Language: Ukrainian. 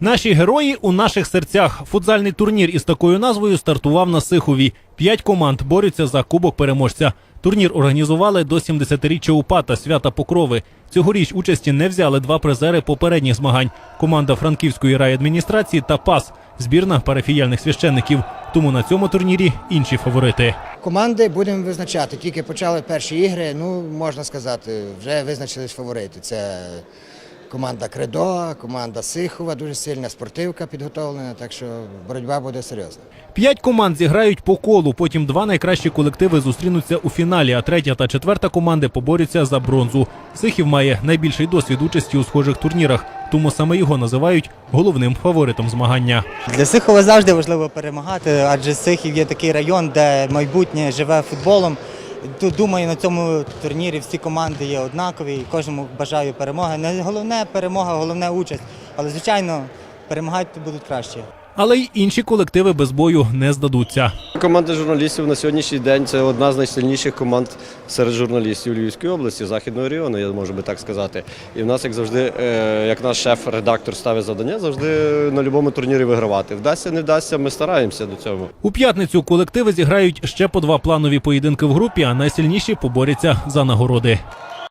Наші герої у наших серцях. Футзальний турнір із такою назвою стартував на Сихові. П'ять команд борються за кубок переможця. Турнір організували до 70-річчя УПА та свята Покрови. Цьогоріч участі не взяли два призери попередніх змагань: команда Франківської райадміністрації та ПАС, збірна парафіяльних священників. Тому на цьому турнірі інші фаворити. Команди будемо визначати. Тільки почали перші ігри. Ну можна сказати, вже визначились фаворити. Це команда Кредо, команда Сихова, дуже сильна спортивка підготовлена. Так що боротьба буде серйозна. П'ять команд зіграють по колу. Потім два найкращі колективи зустрінуться у фіналі. А третя та четверта команди поборються за бронзу. Сихів має найбільший досвід участі у схожих турнірах, тому саме його називають головним фаворитом змагання. Для Сихова завжди важливо перемагати, адже Сихів є такий район, де майбутнє живе футболом. Думаю, на цьому турнірі всі команди є однакові і кожному бажаю перемоги. Не головне перемога, головне участь. Але звичайно, перемагати будуть краще. Але й інші колективи без бою не здадуться. Команда журналістів на сьогоднішній день це одна з найсильніших команд серед журналістів Львівської області, західного регіону, я можу би так сказати. І в нас, як завжди, е, як наш шеф-редактор ставить завдання, завжди на будь-якому турнірі вигравати. Вдасться, не вдасться, ми стараємося до цього. У п'ятницю колективи зіграють ще по два планові поєдинки в групі, а найсильніші поборються за нагороди.